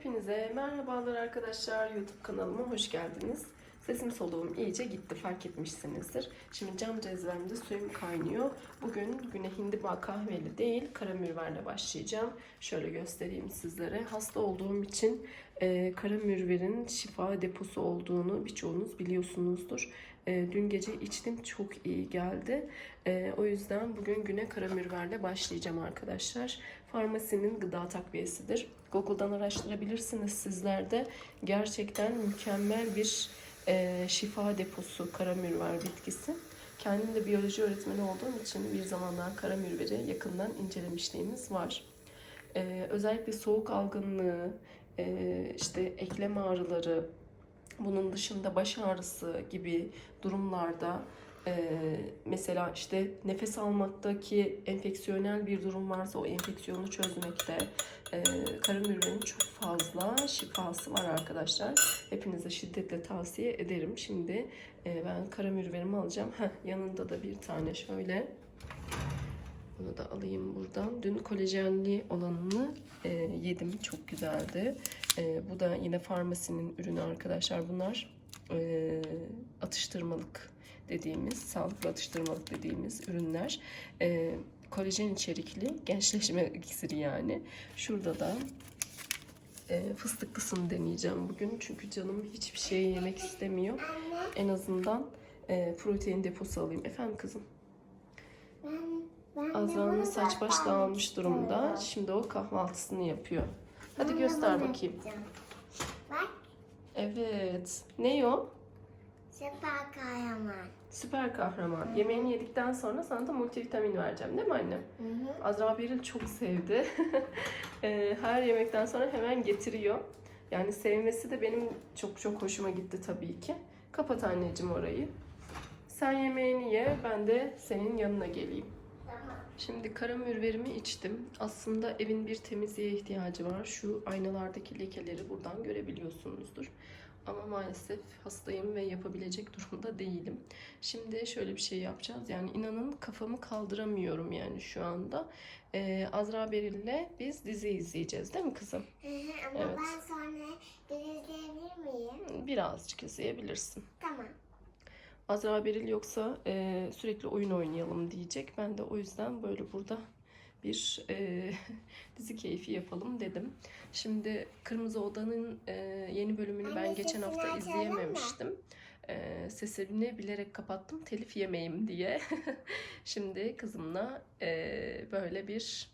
Hepinize merhabalar arkadaşlar. YouTube kanalıma hoş geldiniz. Sesim soluğum iyice gitti fark etmişsinizdir. Şimdi cam cezvemde suyum kaynıyor. Bugün güne hindiba kahveli değil karamürverle başlayacağım. Şöyle göstereyim sizlere. Hasta olduğum için e, karamürverin şifa deposu olduğunu birçoğunuz biliyorsunuzdur. E, dün gece içtim çok iyi geldi. E, o yüzden bugün güne karamürverle başlayacağım arkadaşlar. Farmasinin gıda takviyesidir. Google'dan araştırabilirsiniz sizler de. Gerçekten mükemmel bir e, şifa deposu karamürver bitkisi. Kendim de biyoloji öğretmeni olduğum için bir zamanlar karamürveri yakından incelemişliğimiz var. E, özellikle soğuk algınlığı, e, işte eklem ağrıları, bunun dışında baş ağrısı gibi durumlarda e, mesela işte nefes almaktaki enfeksiyonel bir durum varsa o enfeksiyonu çözmekte e, karamürverin çok fazla şifası var arkadaşlar. Hepinize şiddetle tavsiye ederim. Şimdi e, ben karamürverimi alacağım. Heh, yanında da bir tane şöyle bunu da alayım buradan. Dün kolajenli olanını e, yedim. Çok güzeldi. E, bu da yine farmasinin ürünü arkadaşlar. Bunlar e, atıştırmalık dediğimiz, sağlıklı atıştırmalık dediğimiz ürünler. E, kolajen içerikli gençleşme iksiri yani. Şurada da e, fıstıklısını deneyeceğim bugün. Çünkü canım hiçbir şey yemek istemiyor. En azından e, protein deposu alayım. Efendim kızım? Azra'nın saç baş dağılmış durumda. Şimdi o kahvaltısını yapıyor. Hadi göster bakayım. Bak Evet. Ne o? Süper kahraman. Süper kahraman. Yemeğini yedikten sonra sana da multivitamin vereceğim değil mi annem? Hı hı. Azra Beril çok sevdi. Eee, Her yemekten sonra hemen getiriyor. Yani sevmesi de benim çok çok hoşuma gitti tabii ki. Kapat anneciğim orayı. Sen yemeğini ye, ben de senin yanına geleyim. Şimdi karamürverimi içtim. Aslında evin bir temizliğe ihtiyacı var. Şu aynalardaki lekeleri buradan görebiliyorsunuzdur. Ama maalesef hastayım ve yapabilecek durumda değilim. Şimdi şöyle bir şey yapacağız. Yani inanın kafamı kaldıramıyorum yani şu anda. Ee, Azra Beril'le biz dizi izleyeceğiz değil mi kızım? Ama Evet. ben sonra gözleyebilir miyim? Birazcık izleyebilirsin. Tamam. Azra Beril yoksa e, sürekli oyun oynayalım diyecek. Ben de o yüzden böyle burada bir e, dizi keyfi yapalım dedim. Şimdi Kırmızı Oda'nın e, yeni bölümünü ben Anne, geçen sesini hafta izleyememiştim. E, sesini bilerek kapattım telif yemeyeyim diye. Şimdi kızımla e, böyle bir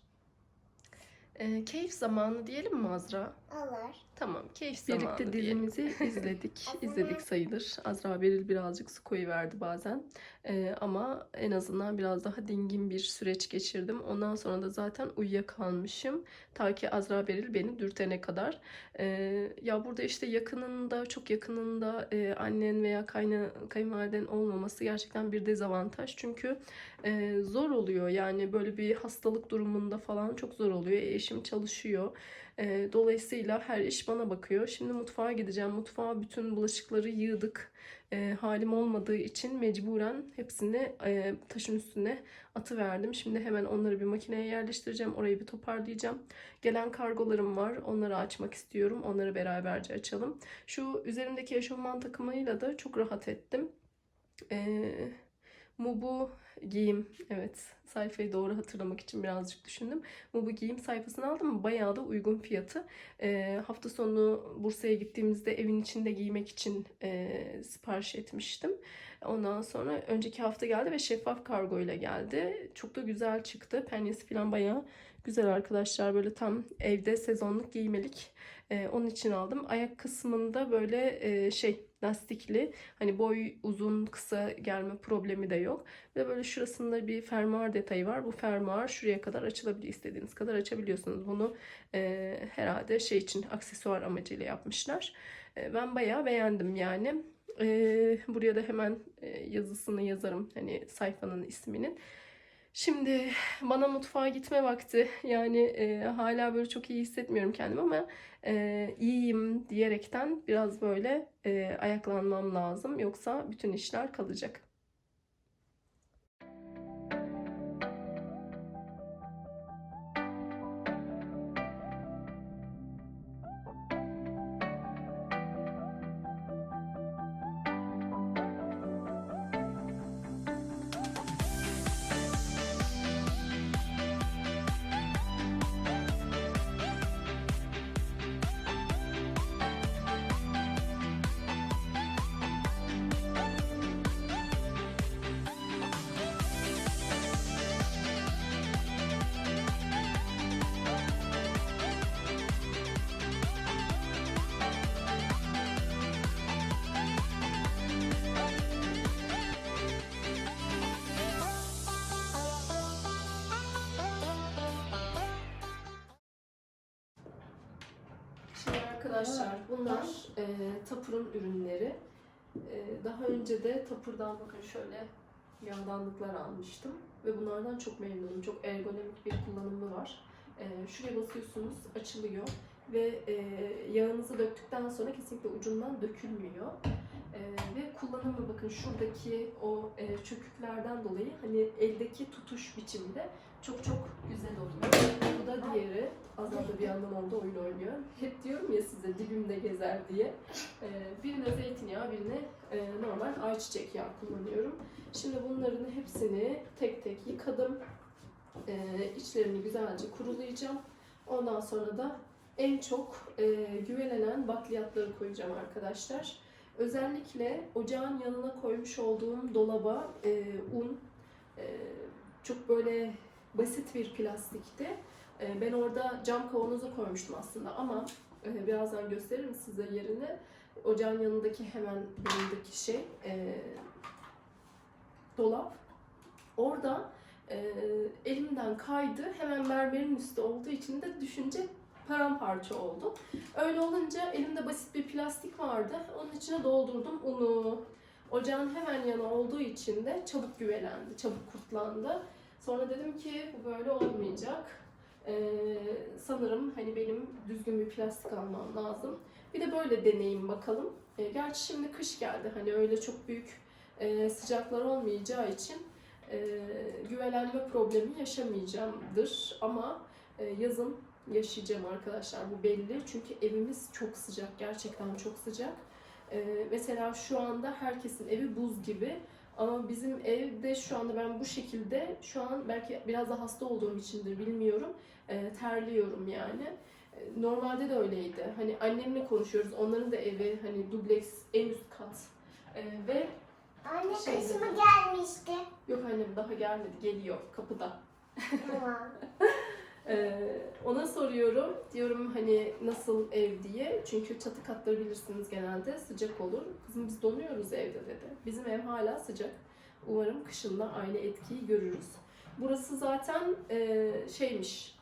e, keyif zamanı diyelim mi Azra? Olur. Tamam, keyif Birlikte zamanı dizimizi izledik. izledik sayılır. Azra Beril birazcık su koyuverdi bazen. Ee, ama en azından biraz daha dingin bir süreç geçirdim. Ondan sonra da zaten uyuyakalmışım. Ta ki Azra Beril beni dürtene kadar. Ee, ya burada işte yakınında, çok yakınında e, annen veya kayna, kayınvaliden olmaması gerçekten bir dezavantaj. Çünkü e, zor oluyor. Yani böyle bir hastalık durumunda falan çok zor oluyor. E, Eşim çalışıyor. E, dolayısıyla her iş bana bakıyor. Şimdi mutfağa gideceğim. Mutfağa bütün bulaşıkları yığdık. E, halim olmadığı için mecburen hepsini e, taşın üstüne atıverdim. Şimdi hemen onları bir makineye yerleştireceğim. Orayı bir toparlayacağım. Gelen kargolarım var. Onları açmak istiyorum. Onları beraberce açalım. Şu üzerimdeki eşofman takımıyla da çok rahat ettim. Eee Mubu giyim. Evet sayfayı doğru hatırlamak için birazcık düşündüm. Mubu giyim sayfasını aldım. Bayağı da uygun fiyatı. Ee, hafta sonu Bursa'ya gittiğimizde evin içinde giymek için e, sipariş etmiştim. Ondan sonra önceki hafta geldi ve şeffaf kargo ile geldi. Çok da güzel çıktı. Penyesi falan bayağı güzel arkadaşlar. Böyle tam evde sezonluk giymelik. Ee, onun için aldım. Ayak kısmında böyle e, şey lastikli. Hani boy uzun kısa gelme problemi de yok. Ve böyle şurasında bir fermuar detayı var. Bu fermuar şuraya kadar açılabiliyor. istediğiniz kadar açabiliyorsunuz. Bunu e, herhalde şey için aksesuar amacıyla yapmışlar. E, ben bayağı beğendim yani. E, buraya da hemen e, yazısını yazarım. Hani sayfanın isminin. Şimdi bana mutfağa gitme vakti. Yani e, hala böyle çok iyi hissetmiyorum kendimi ama e, iyiyim diyerekten biraz böyle e, ayaklanmam lazım. Yoksa bütün işler kalacak. Arkadaşlar bunlar e, Tapur'un ürünleri. E, daha önce de Tapur'dan bakın şöyle yağdanlıklar almıştım. Ve bunlardan çok memnunum. Çok ergonomik bir kullanımı var. E, şuraya basıyorsunuz açılıyor. Ve e, yağınızı döktükten sonra kesinlikle ucundan dökülmüyor. E, ve kullanımı bakın şuradaki o e, çöküklerden dolayı hani eldeki tutuş biçimde çok çok güzel oluyor. Da diğeri. Azal da bir yandan orada oyun oynuyor. Hep diyorum ya size dibimde gezer diye. Ee, birine zeytinyağı, birine e, normal ayçiçek yağı kullanıyorum. Şimdi bunların hepsini tek tek yıkadım. Ee, içlerini güzelce kurulayacağım. Ondan sonra da en çok e, güvelenen bakliyatları koyacağım arkadaşlar. Özellikle ocağın yanına koymuş olduğum dolaba e, un e, çok böyle basit bir plastikti. E, ben orada cam kavanoza koymuştum aslında ama e, birazdan gösteririm size yerini. Ocağın yanındaki hemen yanındaki şey e, dolap. Orada e, elimden kaydı. Hemen mermerin üstü olduğu için de düşünce paramparça oldu. Öyle olunca elimde basit bir plastik vardı. Onun içine doldurdum unu. Ocağın hemen yanı olduğu için de çabuk güvelendi, çabuk kurtlandı. Sonra dedim ki bu böyle olmayacak. Ee, sanırım hani benim düzgün bir plastik almam lazım. Bir de böyle deneyim bakalım. Ee, gerçi şimdi kış geldi. Hani öyle çok büyük e, sıcaklar olmayacağı için e, güvelenme problemi yaşamayacağımdır. Ama e, yazın yaşayacağım arkadaşlar. Bu belli. Çünkü evimiz çok sıcak. Gerçekten çok sıcak. E, mesela şu anda herkesin evi buz gibi. Ama bizim evde şu anda ben bu şekilde şu an belki biraz da hasta olduğum içindir bilmiyorum. E, terliyorum yani. E, Normalde de öyleydi. Hani annemle konuşuyoruz. Onların da evi hani dubleks en üst kat. E, ve Anne Şey kışımı dedim. gelmişti. yok annem daha gelmedi. Geliyor kapıda. tamam. Ee, ona soruyorum. Diyorum hani nasıl ev diye. Çünkü çatı katları bilirsiniz genelde sıcak olur. Kızım biz donuyoruz evde dedi. Bizim ev hala sıcak. Umarım kışında aynı etkiyi görürüz. Burası zaten e, şeymiş.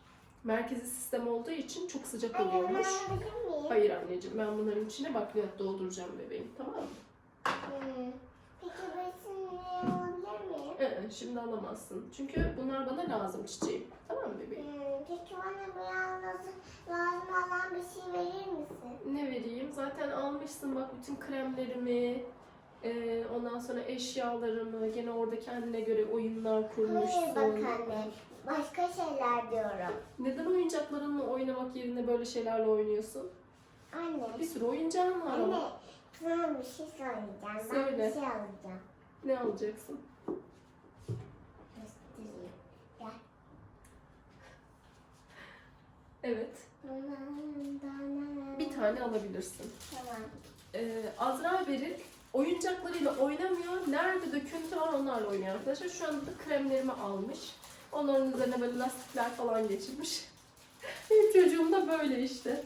Merkezi sistem olduğu için çok sıcak oluyormuş. Hayır anneciğim ben bunların içine bakliyat dolduracağım bebeğim tamam mı? Hmm. Peki? Ee, şimdi alamazsın. Çünkü bunlar bana lazım çiçeğim. Tamam mı bebeğim? Hmm. Peki bana biraz lazım, lazım olan bir şey verir misin? Ne vereyim? Zaten almışsın bak bütün kremlerimi, e, ondan sonra eşyalarımı, gene orada kendine göre oyunlar kurmuşsun. Hayır bak anne. Başka şeyler diyorum. Neden oyuncaklarınla oynamak yerine böyle şeylerle oynuyorsun? Anne. Bir sürü oyuncağın var Anne. ama. Sana bir şey söyleyeceğim. Ben Söyle. bir şey alacağım. Ne alacaksın? Göstereyim. Evet, bir tane alabilirsin. Tamam. Ee, Azra Beril oyuncaklarıyla oynamıyor. Nerede döküntü var onlarla oynuyor arkadaşlar. Şu anda da kremlerimi almış. Onların üzerine böyle lastikler falan geçirmiş. Benim çocuğum da böyle işte.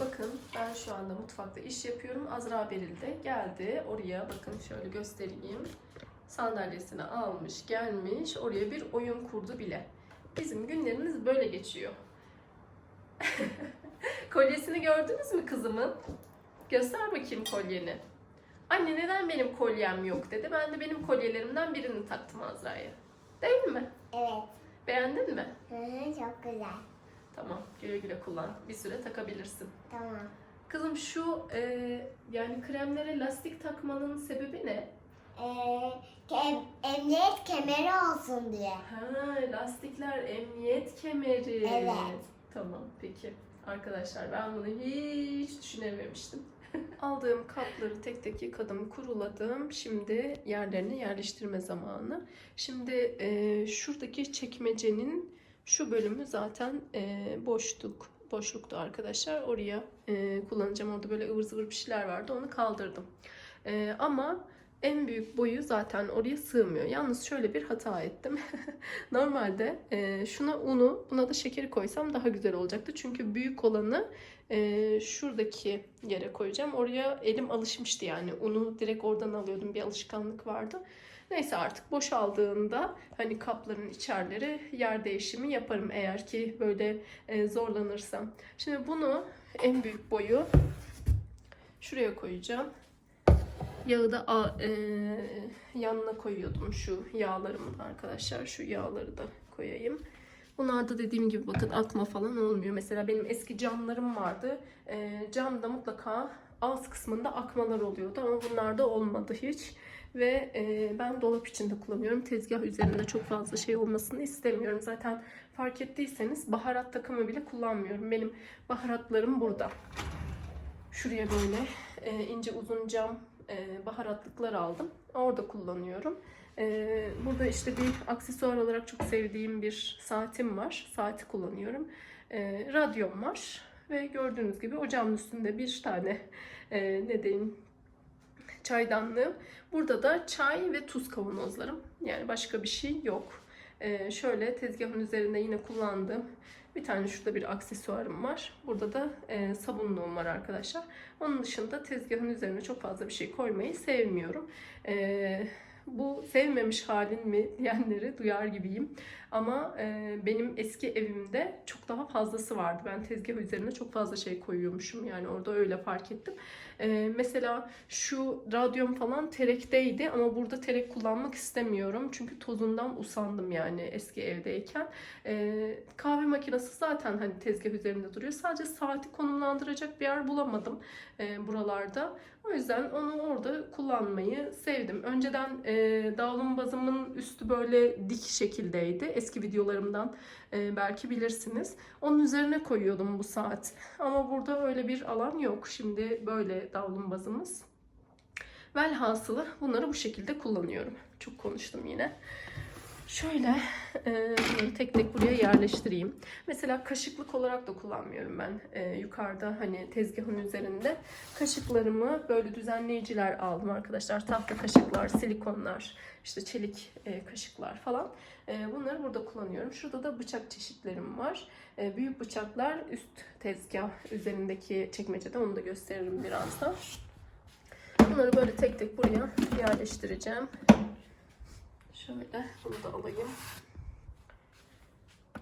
Bakın ben şu anda mutfakta iş yapıyorum. Azra Beril de geldi. Oraya bakın şöyle göstereyim. Sandalyesini almış gelmiş. Oraya bir oyun kurdu bile. Bizim günlerimiz böyle geçiyor. Kolyesini gördünüz mü kızımın? Göster bakayım kolyeni. Anne neden benim kolyem yok dedi. Ben de benim kolyelerimden birini taktım Azra'ya. Değil mi? Evet. Beğendin mi? Hı hı, çok güzel. Tamam güle güle kullan. Bir süre takabilirsin. Tamam. Kızım şu e, yani kremlere lastik takmanın sebebi ne? Ee, emniyet kemeri olsun diye. Ha lastikler emniyet kemeri. Evet. Tamam peki. Arkadaşlar ben bunu hiç düşünememiştim. Aldığım kapları tek tek yıkadım, kuruladım. Şimdi yerlerine yerleştirme zamanı. Şimdi e, şuradaki çekmecenin şu bölümü zaten e, boşluk. Boşluktu arkadaşlar. Oraya e, kullanacağım. Orada böyle ıvır zıvır bir şeyler vardı. Onu kaldırdım. E, ama en büyük boyu zaten oraya sığmıyor. Yalnız şöyle bir hata ettim. Normalde e, şuna unu, buna da şekeri koysam daha güzel olacaktı. Çünkü büyük olanı e, şuradaki yere koyacağım. Oraya elim alışmıştı yani. Unu direkt oradan alıyordum. Bir alışkanlık vardı. Neyse artık boşaldığında hani kapların içerleri yer değişimi yaparım eğer ki böyle e, zorlanırsam. Şimdi bunu en büyük boyu şuraya koyacağım. Yağı da a- e, yanına koyuyordum şu yağlarımı da arkadaşlar. Şu yağları da koyayım. Bunlarda dediğim gibi bakın akma falan olmuyor. Mesela benim eski camlarım vardı. E, camda mutlaka alt kısmında akmalar oluyordu ama bunlarda olmadı hiç. Ve e, ben dolap içinde kullanıyorum. Tezgah üzerinde çok fazla şey olmasını istemiyorum. Zaten fark ettiyseniz baharat takımı bile kullanmıyorum. Benim baharatlarım burada. Şuraya böyle e, ince uzun cam e, baharatlıklar aldım. Orada kullanıyorum. E, burada işte bir aksesuar olarak çok sevdiğim bir saatim var. Saati kullanıyorum. E, radyom var. Ve gördüğünüz gibi ocağın üstünde bir tane e, ne diyeyim çaydanlığım. Burada da çay ve tuz kavanozlarım. Yani başka bir şey yok. E, şöyle tezgahın üzerinde yine kullandığım bir tane şurada bir aksesuarım var. Burada da e, sabunluğum var arkadaşlar. Onun dışında tezgahın üzerine çok fazla bir şey koymayı sevmiyorum. E, bu sevmemiş halin mi diyenleri duyar gibiyim. Ama e, benim eski evimde çok daha fazlası vardı. Ben tezgah üzerine çok fazla şey koyuyormuşum. Yani orada öyle fark ettim. E, mesela şu radyom falan terekteydi ama burada terek kullanmak istemiyorum. Çünkü tozundan usandım yani eski evdeyken. E, kahve makinesi zaten hani tezgah üzerinde duruyor. Sadece saati konumlandıracak bir yer bulamadım e, buralarda. O yüzden onu orada kullanmayı sevdim. Önceden e, davlumbazımın üstü böyle dik şekildeydi. Eski videolarımdan e, belki bilirsiniz. Onun üzerine koyuyordum bu saat. Ama burada öyle bir alan yok. Şimdi böyle davlumbazımız. Velhasılı bunları bu şekilde kullanıyorum. Çok konuştum yine. Şöyle e, tek tek buraya yerleştireyim. Mesela kaşıklık olarak da kullanmıyorum ben e, yukarıda hani tezgahın üzerinde. Kaşıklarımı böyle düzenleyiciler aldım arkadaşlar. Tahta kaşıklar, silikonlar, işte çelik e, kaşıklar falan. E, bunları burada kullanıyorum. Şurada da bıçak çeşitlerim var. E, büyük bıçaklar üst tezgah üzerindeki çekmecede onu da gösteririm birazdan. Bunları böyle tek tek buraya yerleştireceğim. Şöyle bunu da alayım.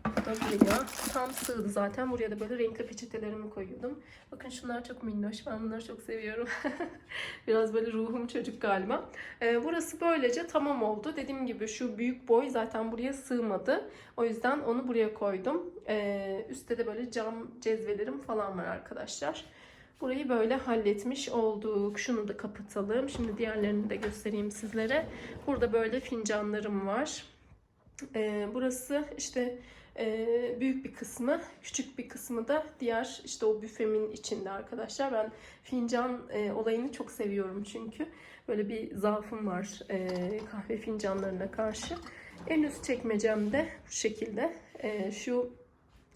Bu da buraya tam sığdı zaten. Buraya da böyle renkli peçetelerimi koyuyordum. Bakın şunlar çok minnoş. Ben bunları çok seviyorum. Biraz böyle ruhum çocuk galiba. Ee, burası böylece tamam oldu. Dediğim gibi şu büyük boy zaten buraya sığmadı. O yüzden onu buraya koydum. Ee, üstte de böyle cam cezvelerim falan var arkadaşlar. Burayı böyle halletmiş olduk. Şunu da kapatalım. Şimdi diğerlerini de göstereyim sizlere. Burada böyle fincanlarım var. Ee, burası işte e, büyük bir kısmı, küçük bir kısmı da diğer işte o büfemin içinde arkadaşlar. Ben fincan e, olayını çok seviyorum çünkü. Böyle bir zaafım var e, kahve fincanlarına karşı. En üst çekmecemde bu şekilde. E, şu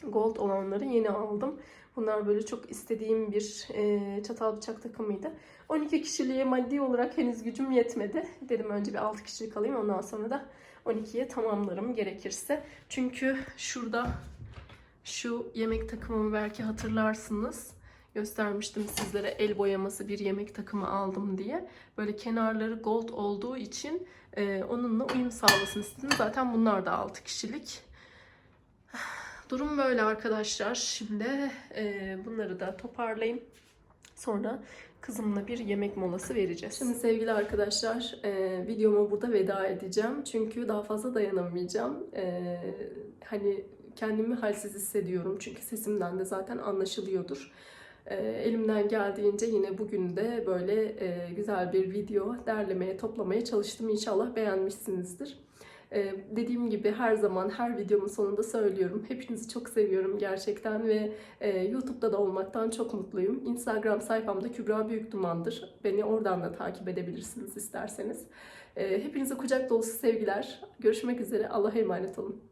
gold olanları yeni aldım. Bunlar böyle çok istediğim bir e, çatal bıçak takımıydı. 12 kişiliğe maddi olarak henüz gücüm yetmedi. Dedim önce bir 6 kişilik alayım ondan sonra da 12'ye tamamlarım gerekirse. Çünkü şurada şu yemek takımımı belki hatırlarsınız. Göstermiştim sizlere el boyaması bir yemek takımı aldım diye. Böyle kenarları gold olduğu için e, onunla uyum sağlasın istedim. Zaten bunlar da 6 kişilik. Durum böyle arkadaşlar. Şimdi e, bunları da toparlayayım. Sonra kızımla bir yemek molası vereceğiz. Şimdi sevgili arkadaşlar e, videoma burada veda edeceğim. Çünkü daha fazla dayanamayacağım. E, hani kendimi halsiz hissediyorum. Çünkü sesimden de zaten anlaşılıyordur. E, elimden geldiğince yine bugün de böyle e, güzel bir video derlemeye, toplamaya çalıştım. İnşallah beğenmişsinizdir. Ee, dediğim gibi her zaman her videomun sonunda söylüyorum. Hepinizi çok seviyorum gerçekten ve e, YouTube'da da olmaktan çok mutluyum. Instagram sayfamda Kübra Büyükduman'dır. Beni oradan da takip edebilirsiniz isterseniz. Ee, hepinize kucak dolusu sevgiler. Görüşmek üzere. Allah'a emanet olun.